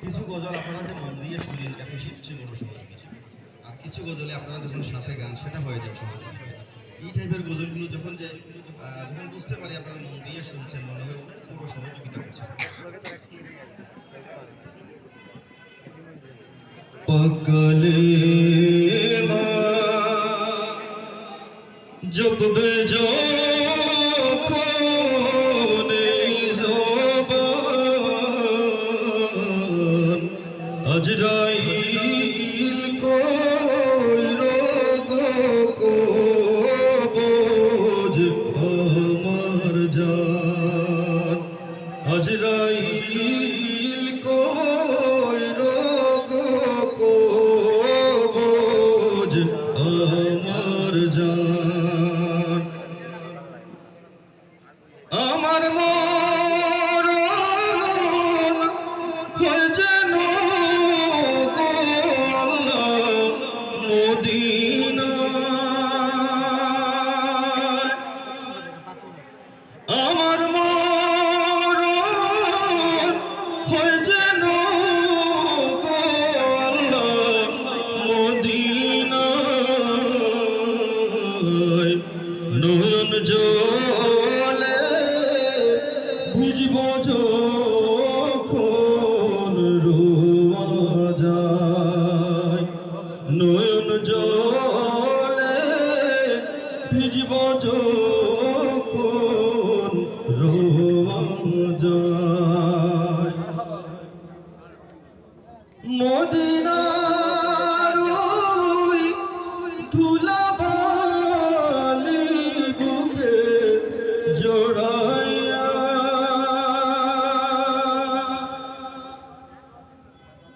কিছু গজল আপনারা মন দিয়ে সবচেয়ে বড় আর কিছু গজলে আপনারা যখন সাথে গান, সেটা হয়ে যায় এই টাইপের গজলগুলো যখন যে যখন বুঝতে পারি আপনারা মন দিয়ে শুনছেন, মনে হয় বড় সহযোগিতা করছে পকলেমা জপবে যখন আজরাইল কইর কবজ আমার জান। আমার মরণ হয় যেন মদিনায়। আমার নয়ন জলে বুঝব যখন যায়। নয়ন জলে ভিজব যখন যায়। মদিনার ওই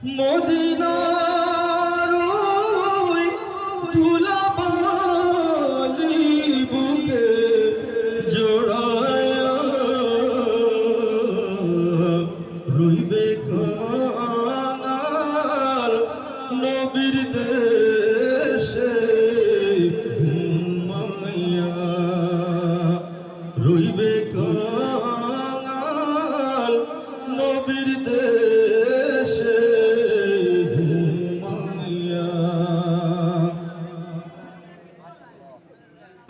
মদিনার ওই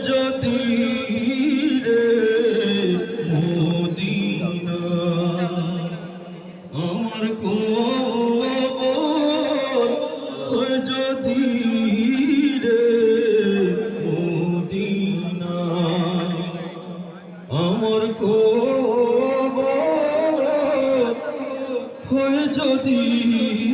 যদি রে মদিনা আমার কোর যদি রে মদিনা আমার কোর যদি